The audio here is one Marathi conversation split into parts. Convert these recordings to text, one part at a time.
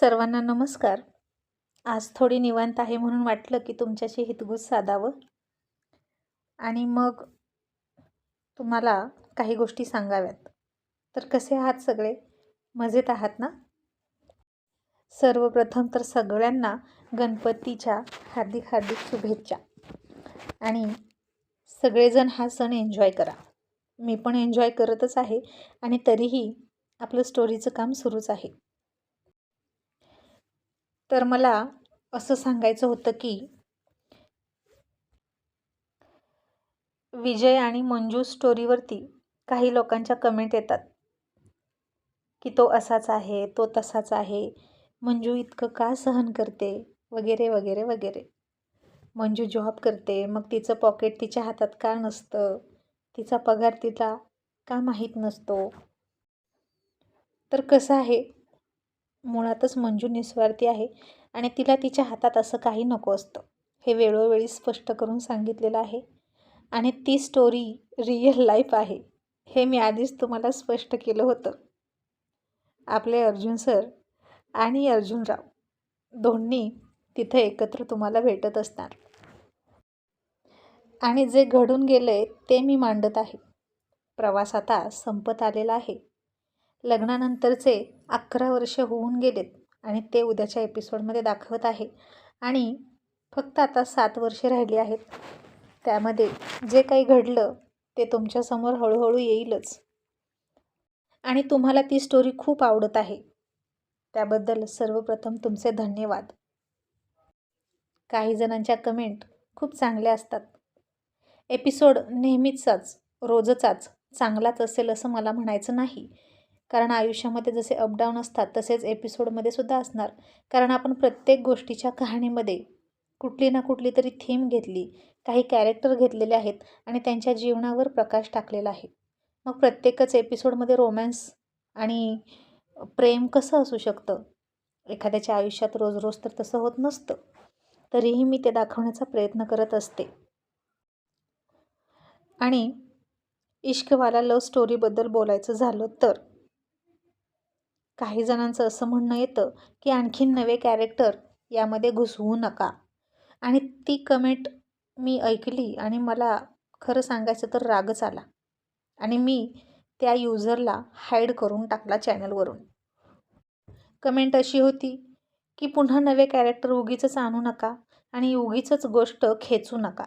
सर्वांना नमस्कार. आज थोडी निवांत आहे म्हणून वाटलं की तुमच्याशी हितगुज साधावं. आणि मग तुम्हाला काही गोष्टी सांगाव्यात. तर कसे आहात सगळे? मजेत आहात ना? सर्वप्रथम तर सगळ्यांना गणपतीच्या हार्दिक हार्दिक शुभेच्छा. आणि सगळेजण हा सण एन्जॉय करा. मी पण एन्जॉय करतच आहे आणि तरीही आपलं स्टोरीचं काम सुरूच आहे. तर मला असं सांगायचं होतं की विजय आणि मंजू स्टोरीवरती काही लोकांच्या कमेंट येतात की तो असाच आहे तो तसाच आहे मंजू इतकं का सहन करते? वगैरे वगैरे वगैरे. मंजू जॉब करते मग तिचं पॉकेट तिच्या हातात का नसतं? तिचा पगार तिला का माहीत नसतो? तर कसं आहे? मुळातच मंजू निस्वार्थी आहे आणि तिला तिच्या हातात असं काही नको असतं. हे वेळोवेळी स्पष्ट करून सांगितलेलं आहे. आणि ती स्टोरी रिअल लाईफ आहे. हे मी आधीच तुम्हाला स्पष्ट केलं होतं. आपले अर्जुन सर आणि अर्जुनराव दोन्ही तिथं एकत्र तुम्हाला भेटत असणार. आणि जे घडून गेलं आहे ते मी मांडत आहे. प्रवास आता संपत आलेला आहे. लग्नानंतरचे अकरा वर्ष होऊन गेलेत आणि ते उद्याच्या एपिसोडमध्ये दाखवत आहे. आणि फक्त आता सात वर्षे राहिली आहेत. त्यामध्ये जे काही घडलं ते तुमच्यासमोर हळूहळू येईलच. आणि तुम्हाला ती स्टोरी खूप आवडत आहे. त्याबद्दल सर्वप्रथम तुमचे धन्यवाद. काही जणांच्या कमेंट खूप चांगल्या असतात. एपिसोड नेहमीचाच रोजचाच चांगलाच असेल असं मला म्हणायचं नाही. कारण आयुष्यामध्ये जसे अपडाऊन असतात तसेच एपिसोडमध्ये सुद्धा असणार. कारण आपण प्रत्येक गोष्टीच्या कहाणीमध्ये कुठली ना कुठली तरी थीम घेतली काही कॅरेक्टर घेतलेले आहेत आणि त्यांच्या जीवनावर प्रकाश टाकलेला आहे. मग प्रत्येकच एपिसोडमध्ये रोमॅन्स आणि प्रेम कसं असू शकतं? एखाद्याच्या आयुष्यात रोज रोज तर तसं होत नसतं. तरीही मी ते दाखवण्याचा प्रयत्न करत असते. आणि इश्कवाला लव्ह स्टोरीबद्दल बोलायचं झालं तर काही जणांचं असं म्हणणं येतं की आणखीन नवे कॅरेक्टर यामध्ये घुसवू नका. आणि ती कमेंट मी ऐकली आणि मला खरं सांगायचं तर रागच आला. आणि मी त्या युजरला हाईड करून टाकला चॅनलवरून कमेंट अशी होती की पुन्हा नवे कॅरेक्टर उगीचंच आणू नका आणि उगीचंच गोष्ट खेचू नका.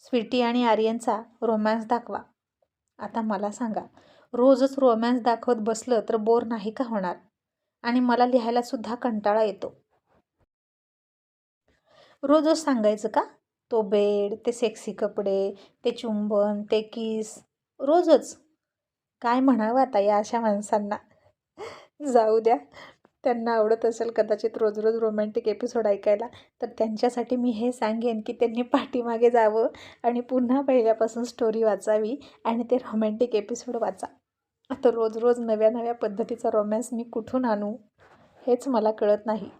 स्वीटी आणि आर्यनचा रोमॅन्स दाखवा. आता मला सांगा रोजच रोमॅन्स दाखवत बसलं तर बोर नाही का होणार? आणि मला लिहायलासुद्धा कंटाळा येतो. रोजच सांगायचं का? तो बेड ते सेक्सी कपडे ते चुंबन ते किस रोजच. काय म्हणावं आता या अशा माणसांना? जाऊ द्या. त्यांना आवडत असेल कदाचित रोज रोज रोमॅन्टिक एपिसोड ऐकायला तर त्यांच्यासाठी मी हे सांगेन की त्यांनी पाठीमागे जावं आणि पुन्हा पहिल्यापासून स्टोरी वाचावी आणि ते रोमॅन्टिक एपिसोड वाचा. आता रोज रोज नव्या नव्या पद्धतीचा रोमॅन्स मी कुठून आणू हेच मला कळत नाही.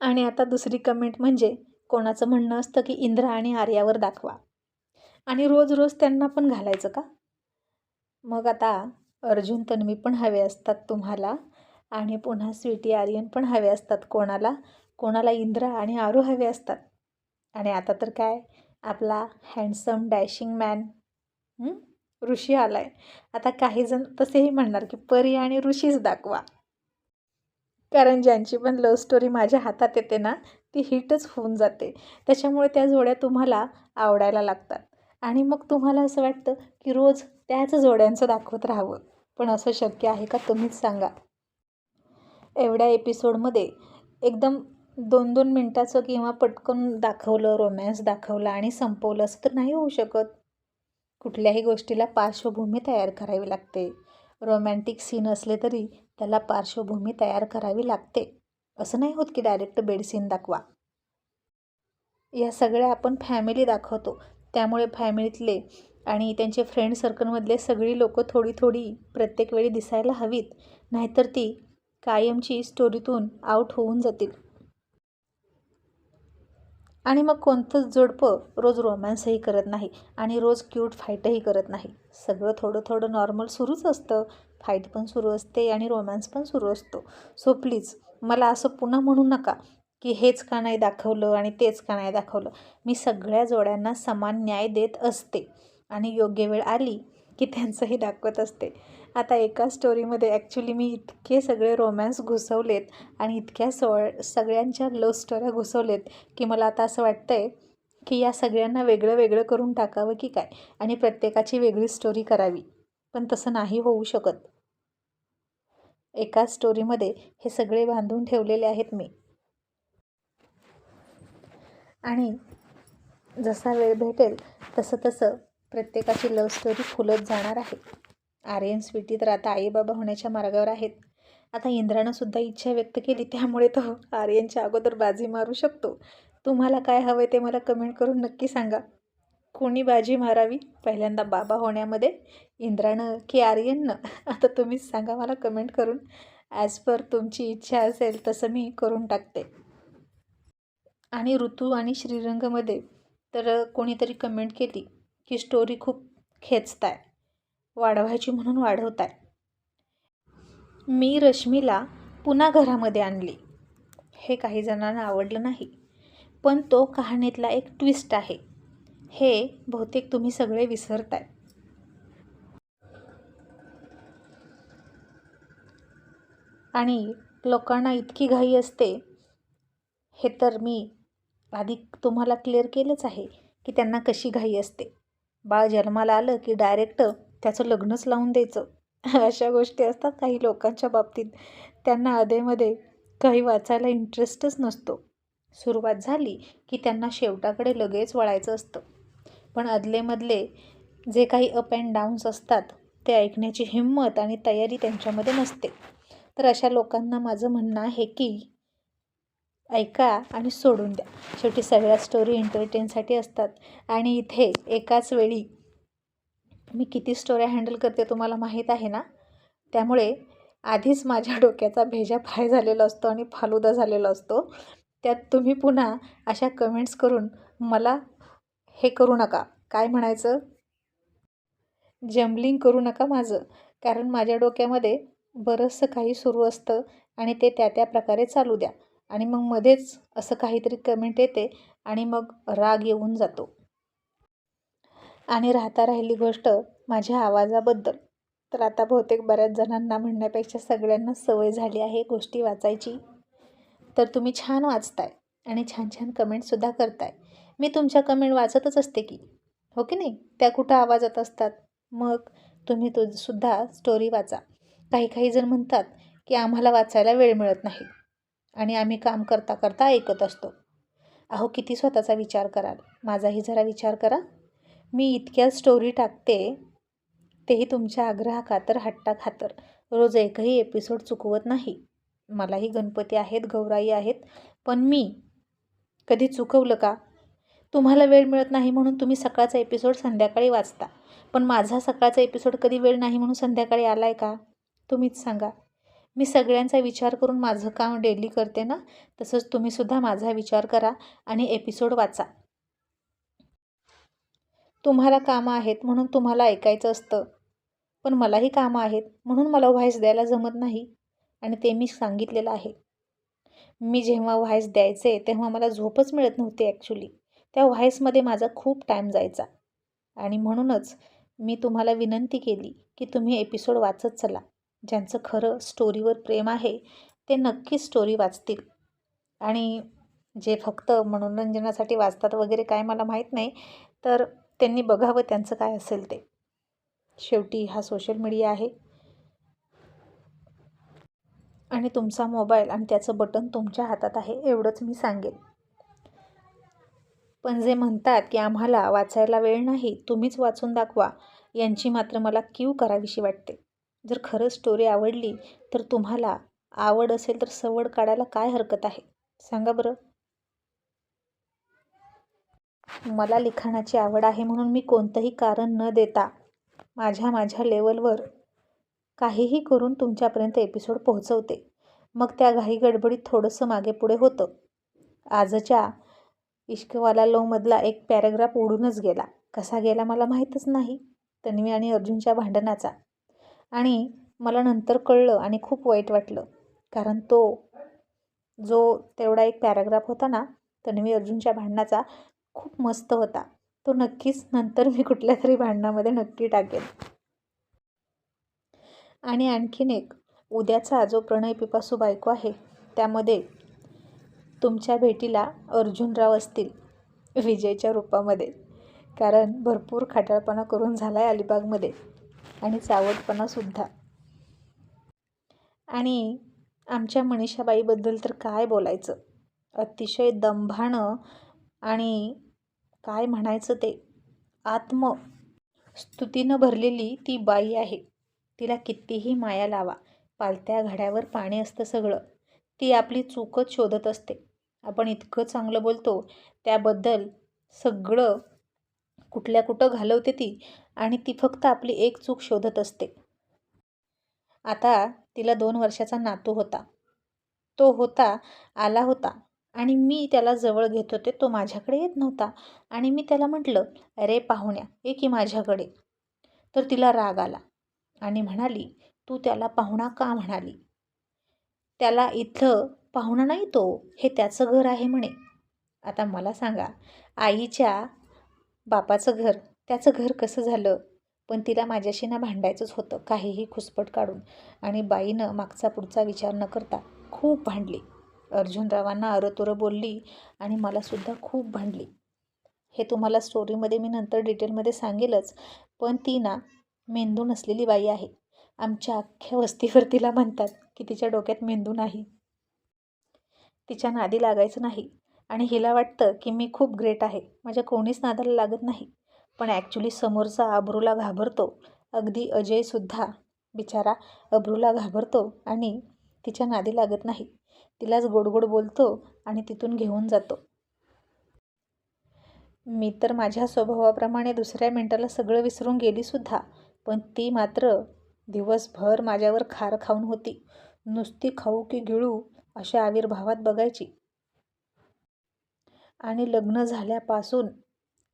आणि आता दुसरी कमेंट म्हणजे कोणाचं म्हणणं असतं की इंद्रा आणि आर्यावर दाखवा. आणि रोज रोज त्यांना पण घालायचं का? मग आता अर्जुन तन्वी पण हवे असतात तुम्हाला आणि पुन्हा स्वीटी आर्यन पण हवे असतात कोणाला कोणाला इंद्रा आणि आरू हवे असतात. आणि आता तर काय आपला हँडसम डॅशिंग मॅन ऋषी आला आहे आता काही जण तसेही म्हणणार की परी आणि ऋषीच दाखवा. कारण ज्यांची पण लव्ह स्टोरी माझ्या हातात येते ना ती हिटच होऊन जाते. त्याच्यामुळे त्या जोड्या तुम्हाला आवडायला लागतात. आणि मग तुम्हाला असं वाटतं की रोज त्याच जोड्यांचं दाखवत राहावं. पण असं शक्य आहे का तुम्हीच सांगा. एवढ्या एपिसोडमध्ये एकदम दोन दोन मिनटाचं किंवा पटकन दाखवलं रोमॅन्स दाखवलं आणि संपवलं असं तर नाही होऊ शकत. कुठल्याही गोष्टीला पार्श्वभूमी तयार करावी लागते. रोमॅन्टिक सीन असले तरी त्याला पार्श्वभूमी तयार करावी लागते. असं नाही होत की डायरेक्ट बेड सीन दाखवा. या सगळ्या आपण फॅमिली दाखवतो. त्यामुळे फॅमिलीतले आणि त्यांचे फ्रेंड सर्कलमधले सगळी लोकं थोडी थोडी प्रत्येक वेळी दिसायला हवीत. नाहीतर ती कायमची स्टोरीतून आऊट होऊन जातील. आणि मग कोणतंच जोडपं रोज रोमॅन्सही करत नाही आणि रोज क्यूट फाईटही करत नाही. सगळं थोडं थोडं नॉर्मल सुरूच असतं. फाईट पण सुरू असते आणि रोमॅन्स पण सुरू असतो. सो प्लीज मला असं पुन्हा म्हणू नका की हेच का नाही दाखवलं आणि तेच का नाही दाखवलं. मी सगळ्या जोड्यांना समान न्याय देत असते आणि योग्य वेळ आली की त्यांचंही दाखवत असते. आता एका स्टोरीमध्ये ॲक्च्युली मी इतके सगळे रोमॅन्स घुसवलेत आणि इतक्या सो सगळ्यांच्या लव्ह स्टोऱ्या घुसवलेत की मला आता असं वाटतं आहे की या सगळ्यांना वेगळं वेगळं करून टाकावं की काय? आणि प्रत्येकाची वेगळी स्टोरी करावी. पण तसं नाही होऊ शकत. एका स्टोरीमध्ये हे सगळे बांधून ठेवलेले आहेत मी. आणि जसा वेळ भेटेल तसं तसं प्रत्येकाची लव स्टोरी फुलत जाणार आहे. आर्यन स्वीटी तर आता आईबाबा होण्याच्या मार्गावर आहेत. आता इंद्रानं सुद्धा इच्छा व्यक्त केली त्यामुळे तो आर्यनच्या अगोदर बाजी मारू शकतो. तुम्हाला काय हवं आहे ते मला कमेंट करून नक्की सांगा. कोणी बाजी मारावी? पहिल्यांदा बाबा होण्यामध्ये? इंद्रानं की आर्यननं? आता तुम्हीच सांगा मला कमेंट करून. ॲज पर तुमची इच्छा असेल तसं मी करून टाकते. आणि ऋतू आणि श्रीरंगमध्ये तर कोणीतरी कमेंट केली की स्टोरी खूप खेचताय. वाढवायची म्हणून वाढवत आहे मी रश्मीला पुन्हा घरामध्ये आणली. हे काही जणांना आवडलं नाही पण तो कहाणीतला एक ट्विस्ट आहे. हे बहुतेक तुम्ही सगळे विसरताय. आणि लोकांना इतकी घाई असते हे तर मी आधी तुम्हाला क्लिअर केलंच आहे की त्यांना कशी घाई असते. बाळ जन्माला आलं की डायरेक्ट त्याचं लग्नच लावून द्यायचं. अशा गोष्टी असतात काही लोकांच्या बाबतीत. त्यांना अधेमध्ये काही वाचायला इंटरेस्टच नसतो. सुरुवात झाली की त्यांना शेवटाकडे लगेच वळायचं असतं. पण अदलेमधले जे काही अप अँड डाऊन्स असतात ते ऐकण्याची हिंमत आणि तयारी त्यांच्यामध्ये नसते. तर अशा लोकांना माझं म्हणणं आहे की ऐका आणि सोडून द्या. शेवटी सगळ्या स्टोरी एंटरटेनसाठी असतात. आणि इथे एकाच वेळी मी किती स्टोऱ्या हँडल करते तुम्हाला माहीत आहे ना? त्यामुळे आधीच माझ्या डोक्याचा भेजा फ्राय झालेला असतो आणि फालुदा झालेला असतो. त्यात तुम्ही पुन्हा अशा कमेंट्स करून मला हे करू नका. काय म्हणायचं? जम्बलिंग करू नका माझं. कारण माझ्या डोक्यामध्ये बरंचसं काही सुरू असतं आणि ते त्या त्या प्रकारे चालू द्या. आणि मग मध्येच असं काहीतरी कमेंट येते आणि मग राग येऊन जातो. आणि राहता राहिली गोष्ट माझ्या आवाजाबद्दल. तर आता बहुतेक बऱ्याच जणांना म्हणण्यापेक्षा सगळ्यांना सवय झाली आहे गोष्टी वाचायची. तर तुम्ही छान वाचताय आणि छान छान कमेंटसुद्धा करताय. मी तुमच्या कमेंट वाचतच असते की. हो की नाही? त्या कुठं आवाजात असतात? मग तुम्ही तो सुद्धा स्टोरी वाचा. काही काही जण म्हणतात की आम्हाला वाचायला वेळ मिळत नाही. आणि आम्ही काम करता करता ऐकत असतो. अहो किती स्वतःचा विचार कराल? माझाही जरा विचार करा. मी इतक्या स्टोरी टाकते तेही तुमच्या आग्रहा खातर हट्टा खातर रोज एकही एपिसोड चुकवत नाही. मलाही गणपती आहेत गौराई आहेत पण मी कधी चुकवलं का? तुम्हाला वेळ मिळत नाही म्हणून तुम्ही सकाळचा एपिसोड संध्याकाळी वाचता. पण माझा सकाळचा एपिसोड कधी वेळ नाही म्हणून संध्याकाळी आला आहे का? तुम्हीच सांगा. मी सगळ्यांचा विचार करून माझं काम डेली करते ना? तसंच तुम्हीसुद्धा माझा विचार करा आणि एपिसोड वाचा. तुम्हाला कामं आहेत म्हणून तुम्हाला ऐकायचं असतं. पण मलाही कामं आहेत म्हणून मला व्हाईस द्यायला जमत नाही आणि ते मी सांगितलेलं आहे. मी जेव्हा व्हाईस द्यायचे तेव्हा मला झोपच मिळत नव्हती ॲक्च्युली त्या व्हाईसमध्ये माझा खूप टाईम जायचा. आणि म्हणूनच मी तुम्हाला विनंती केली की तुम्ही एपिसोड वाचत चला. ज्यांचं खरं स्टोरीवर प्रेम आहे ते नक्कीच स्टोरी वाचतील. आणि जे फक्त मनोरंजनासाठी वाचतात वगैरे काय मला माहीत नाही तर त्यांनी बघावं त्यांचं काय असेल ते. शेवटी हा सोशल मीडिया आहे. आणि तुमचा मोबाईल आणि त्याचं बटन तुमच्या हातात आहे एवढंच मी सांगेन. पण जे म्हणतात की आम्हाला वाचायला वेळ नाही तुम्हीच वाचून दाखवा. यांची मात्र मला क्यू करावीशी वाटते. जर खरं स्टोरी आवडली तर तुम्हाला आवड असेल तर सवड काढायला काय हरकत आहे? सांगा बरं. मला लिखाणाची आवड आहे म्हणून मी कोणतंही कारण न देता माझ्या माझ्या लेवलवर काहीही करून तुमच्यापर्यंत एपिसोड पोहोचवते. मग त्या घाई गडबडीत थोडंसं मागे पुढे होतं. आजच्या इश्कवाला लोमधला एक पॅराग्राफ उडूनच गेला. कसा गेला मला माहीतच नाही. तन्वी आणि अर्जुनच्या भांडणाचा. आणि मला नंतर कळलं आणि खूप वाईट वाटलं. कारण तो जो तेवढा एक पॅराग्राफ होता ना तन्वी अर्जुनच्या भांडणाचा खूप मस्त होता. तो नक्कीच नंतर मी कुठल्या तरी भांडणामध्ये नक्की टाकेन. आणि आणखीन एक उद्याचा जो प्रणय पिपासू बायको आहे त्यामध्ये तुमच्या भेटीला अर्जुनराव असतील विजयच्या रूपामध्ये. कारण भरपूर खाटाळपणा करून झाला आहे अलिबागमध्ये आणि चावटपणासुद्धा आणि आमच्या मनीषाबाईबद्दल तर काय बोलायचं? अतिशय दंभानं आणि काय म्हणायचं ते? आत्म स्तुतीनं भरलेली ती बाई आहे. तिला कितीही माया लावा पालत्या घड्यावर पाणी असतं सगळं. ती आपली चूकच शोधत असते. आपण इतकं चांगलं बोलतो त्याबद्दल सगळं कुठल्या कुठं घालवते ती आणि ती फक्त आपली एक चूक शोधत असते. आता तिला दोन वर्षाचा नातू होता. तो होता आला होता. आणि मी त्याला जवळ घेत होते. तो माझ्याकडे येत नव्हता. आणि मी त्याला म्हटलं अरे पाहुण्या ये की माझ्याकडे. तर तिला राग आला आणि म्हणाली तू त्याला पाहुणा का म्हणाली? त्याला इथं पाहुणा नाही तो हे त्याचं घर आहे म्हणे. आता मला सांगा आईच्या बापाचं घर त्याचं घर कसं झालं? पण तिला माझ्याशी ना भांडायचंच होतं काहीही खुसपट काढून. आणि बाईनं मागचा पुढचा विचार न करता खूप भांडली. अर्जुनरावांना अरतुरं बोलली आणि मलासुद्धा खूप भांडली. हे तुम्हाला स्टोरीमध्ये मी नंतर डिटेलमध्ये सांगेलच पण ती ना मेंदू नसलेली बाई आहे. आमच्या अख्ख्या वस्तीवर तिला म्हणतात की तिच्या डोक्यात मेंदू नाही. तिच्या नादी लागायचं नाही आणि हिला वाटतं की मी खूप ग्रेट आहे. माझ्या कोणीच नादाला लागत नाही. पण ॲक्च्युली समोरचा अब्रूला घाबरतो. अगदी अजयसुद्धा बिचारा अब्रूला घाबरतो आणि तिच्या नादी लागत नाही. तिलाच गोडगोड बोलतो आणि तिथून घेऊन जातो. मी तर माझ्या स्वभावाप्रमाणे दुसऱ्या मिनटाला सगळं विसरून गेलीसुद्धा पण ती मात्र दिवसभर माझ्यावर खार खाऊन होती. नुसती खाऊ की गिळू अशा आविर्भावात बघायची. आणि लग्न झाल्यापासून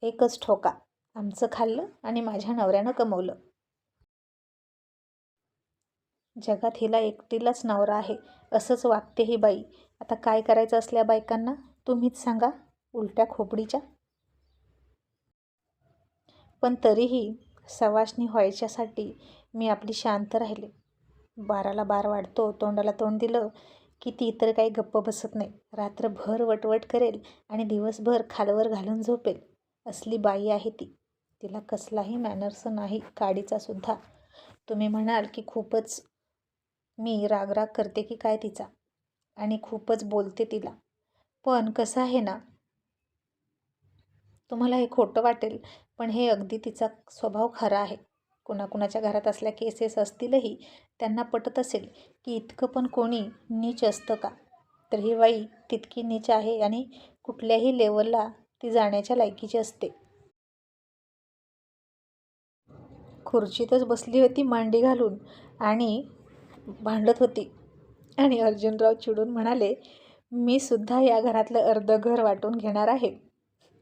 एकच ठोका आमचं खाल्लं आणि माझ्या नवऱ्यानं कमवलं. जगात हिला एकटीलाच नवरा आहे असंच वागते ही बाई. आता काय करायचं असल्या बायकांना? तुम्हीच सांगा उलट्या खोपडीच्या. पण तरीही सवाशनी व्हायच्यासाठी मी आपली शांत राहिले. बाराला बार वाढतो तोंडाला तोंड दिलं की ती इतर काही गप्प बसत नाही. रात्रभर वटवट करेल आणि दिवसभर खालवर घालून झोपेल. असली बाई आहे ती. तिला कसलाही मॅनर्स नाही काडीचा सुद्धा. तुम्ही म्हणाल की खूपच मी रागराग करते की काय तिचा? आणि खूपच बोलते तिला. पण कसं आहे ना? तुम्हाला हे खोटं वाटेल पण हे अगदी तिचा स्वभाव खरा आहे. कुणाकुणाच्या घरात असल्या केसेस असतीलही त्यांना पटत असेल की इतकं पण कोणी नीच असतं का? तर ही बाई तितकी नीच आहे आणि कुठल्याही लेवलला ती जाण्याच्या लायकीची असते. खुर्चीतच बसली होती मांडी घालून आणि भांडत होती. आणि अर्जुनराव चिडून म्हणाले मी सुद्धा या घरातलं अर्ध घर वाटून घेणार आहे.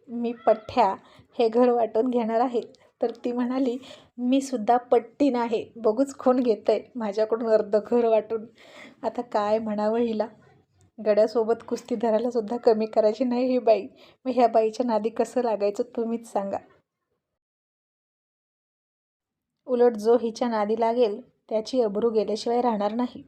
मी पठ्ठ्या हे घर वाटून घेणार आहे. तर ती म्हणाली मी सुद्धा पट्टीन आहे बघूच खून घेतं आहे माझ्याकडून अर्ध घर वाटून. आता काय म्हणावं हिला? गड्यासोबत कुस्ती धरायला सुद्धा कमी करायची नाही ही बाई. मग ह्या बाईच्या नादी कसं लागायचं तुम्हीच सांगा. उलट जो हिच्या नादी लागेल त्याची अब्रू गेल्याशिवाय राहणार नाही.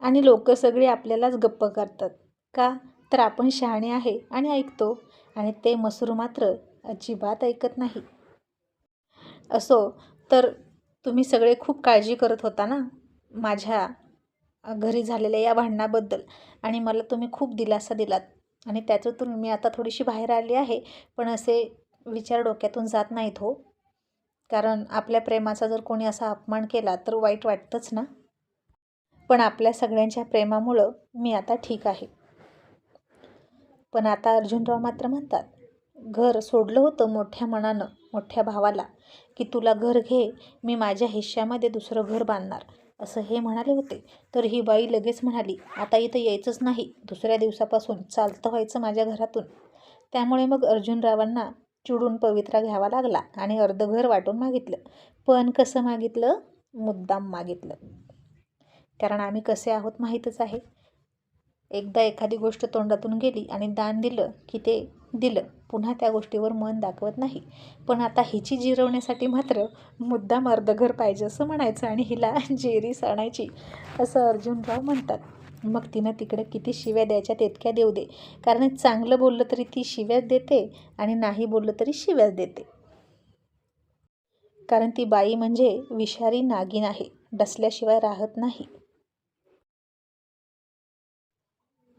आणि लोक सगळी आपल्यालाच गप्प करतात. का? तर आपण शहाणे आहे आणि ऐकतो आणि ते मसरू मात्र अजिबात ऐकत नाही. असो तर तुम्ही सगळे खूप काळजी करत होता ना? माझ्या घरी झालेल्या या भांडणाबद्दल. आणि मला तुम्ही खूप दिलासा दिलात. आणि त्याच्यातून मी आता थोडीशी बाहेर आली आहे. पण असे विचार डोक्यातून जात नाहीत हो. कारण आपल्या प्रेमाचा जर कोणी असा अपमान केला तर वाईट वाटतंच ना. पण आपल्या सगळ्यांच्या प्रेमामुळं मी आता ठीक आहे. पण आता अर्जुनराव मात्र म्हणतात घर सोडलं होतं मोठ्या मनानं मोठ्या भावाला की तुला घर घे मी माझ्या हिश्श्यामध्ये दुसरं घर बांधणार. असं हे म्हणाले होते. तर ही बाई लगेच म्हणाली आता इथं यायचंच नाही. दुसऱ्या दिवसापासून चालतं व्हायचं माझ्या घरातून. त्यामुळे मग अर्जुनरावांना चिडून पवित्रा घ्यावा लागला आणि अर्ध घर वाटून मागितलं. पण कसं मागितलं? मुद्दाम मागितलं. कारण आम्ही कसे आहोत माहीतच आहे. एकदा एखादी गोष्ट तोंडातून गेली आणि दान दिलं की ते दिलं पुन्हा त्या गोष्टीवर मन दाखवत नाही. पण आता हिची जिरवण्यासाठी मात्र मुद्दाम अर्धघर पाहिजे असं म्हणायचं आणि हिला जेरीस आणायची असं अर्जुनराव म्हणतात. मग तिनं तिकडे किती शिव्या द्यायच्या तितक्या देऊ दे. कारण चांगलं बोललं तरी ती शिव्याच देते आणि नाही बोललं तरी शिव्याच देते. कारण ती बाई म्हणजे विषारी नागिन आहे डसल्याशिवाय राहत नाही.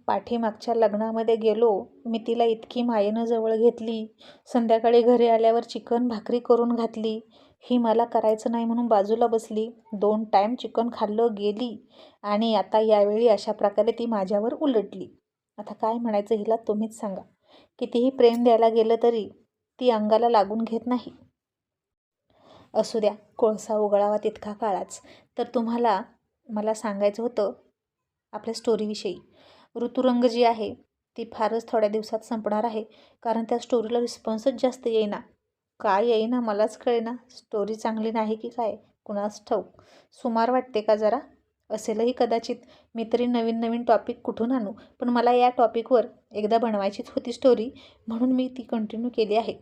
पाठीमागच्या लग्नामध्ये गेलो मी तिला इतकी मायेनं जवळ घेतली. संध्याकाळी घरी आल्यावर चिकन भाकरी करून घातली. ही मला करायचं नाही म्हणून बाजूला बसली. दोन टाईम चिकन खाल्लं गेली आणि आता यावेळी अशा प्रकारे ती माझ्यावर उलटली. आता काय म्हणायचं हिला तुम्हीच सांगा. कितीही प्रेम द्यायला गेलं तरी ती अंगाला लागून घेत नाही. असू द्या कोळसा उगळावा तितका काळाच. तर तुम्हाला मला सांगायचं होतं आपल्या स्टोरीविषयी ऋतुरंग जी आहे ती फारच थोड्या दिवसात संपणार आहे. कारण त्या स्टोरीला रिस्पॉन्सच जास्त येईना. काय येईना मलाच कळेना. स्टोरी चांगली नाही की काय? कुणास ठाऊक. सुमार वाटते का जरा? असेलही कदाचित. मी तरी नवीन नवीन टॉपिक कुठून आणू? पण मला या टॉपिकवर एकदा बनवायचीच होती स्टोरी म्हणून मी ती कंटिन्यू केली आहे.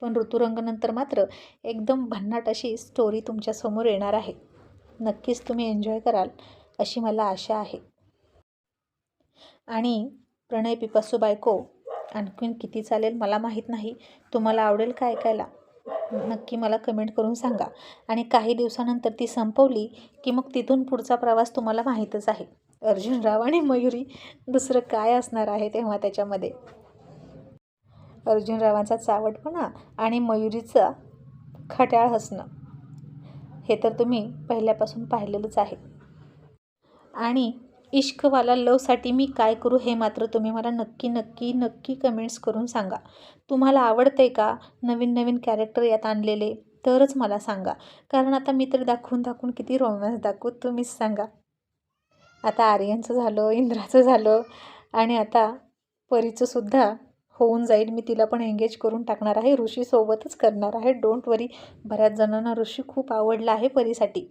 पण ऋतुरंगनंतर मात्र एकदम भन्नाट अशी स्टोरी तुमच्यासमोर येणार आहे. नक्कीच तुम्ही एन्जॉय कराल अशी मला आशा आहे. आणि प्रणय पिपासू बायको आणखीन किती चालेल मला माहीत नाही. तुम्हाला आवडेल का ऐकायला? नक्की मला कमेंट करून सांगा. आणि काही दिवसानंतर ती संपवली की मग तिथून पुढचा प्रवास तुम्हाला माहीतच आहे. अर्जुनराव आणि मयुरी दुसरं काय असणार आहे तेव्हा त्याच्यामध्ये? अर्जुनरावांचा चावटपणा आणि मयुरीचा खट्याळ हसणं. हे तर तुम्ही पहिल्यापासून पाहिलेलंच आहे. आणि इश्कवाला लवसाठी मी काय करू हे मात्र तुम्ही मला नक्की नक्की नक्की कमेंट्स करून सांगा. तुम्हाला आवडते का नवीन नवीन कॅरेक्टर यात आणलेले? तरच मला सांगा. कारण आता मी तर दाखवून दाखवून किती रोमॅन्स दाखवू तुम्हीच सांगा. आता आर्यनचं झालं इंद्राचं झालं आणि आता परीचंसुद्धा होऊन जाईल. मी तिला पण एंगेज करून टाकणार आहे. ऋषीसोबतच करणार आहे. डोंट वरी बऱ्याच जणांना ऋषी खूप आवडला आहे परीसाठी.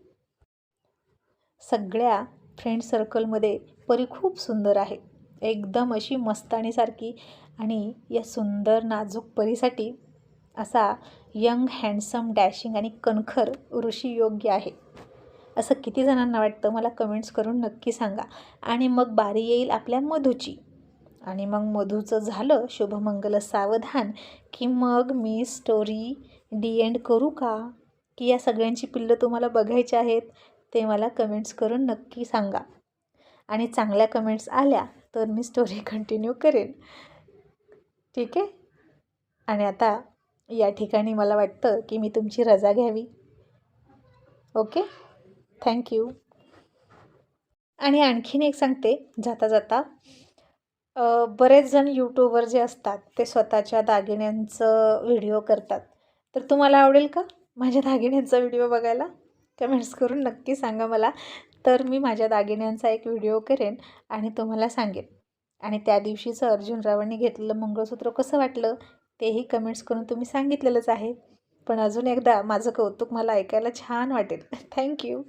सगळ्या फ्रेंड सर्कलमध्ये परी खूप सुंदर आहे. एकदम अशी मस्तानीसारखी आणि या सुंदर नाजूक परीसाठी असा यंग हँडसम डॅशिंग आणि कणखर ऋषी योग्य आहे. असं किती जणांना वाटतं मला कमेंट्स करून नक्की सांगा. आणि मग बारी येईल आपल्या मधूची. आणि मग मधूचं झालं शुभमंगल सावधान की मग मी स्टोरी डी एंड करू का? की या सगळ्यांची पिल्लं तुम्हाला बघायची आहेत? ते मला कमेंट्स करून नक्की सांगा. आणि चांगल्या कमेंट्स आल्या तर मी स्टोरी कंटिन्यू करेन. ठीक आहे? आणि आता या ठिकाणी मला वाटतं की मी तुमची रजा घ्यावी. ओके? थँक्यू आणि आणखीन एक सांगते जाता जाता. बरेच जण यूट्यूबर जे असतात ते स्वतःच्या दागिन्यांचं व्हिडिओ करतात. तर तुम्हाला आवडेल का? माझ्या दागिन्यांचा व्हिडिओ बघायला? कमेंट्स करून नक्की सांगा मला. तर मी माझ्या दागिन्यांचा एक व्हिडिओ करेन आणि तुम्हाला सांगेन. आणि त्या दिवशीचं अर्जुनरावांनी घेतलेलं मंगळसूत्र कसं वाटलं तेही कमेंट्स करून तुम्ही सांगितलेलंच आहे. पण अजून एकदा माझं कौतुक मला ऐकायला छान वाटेल. थँक्यू.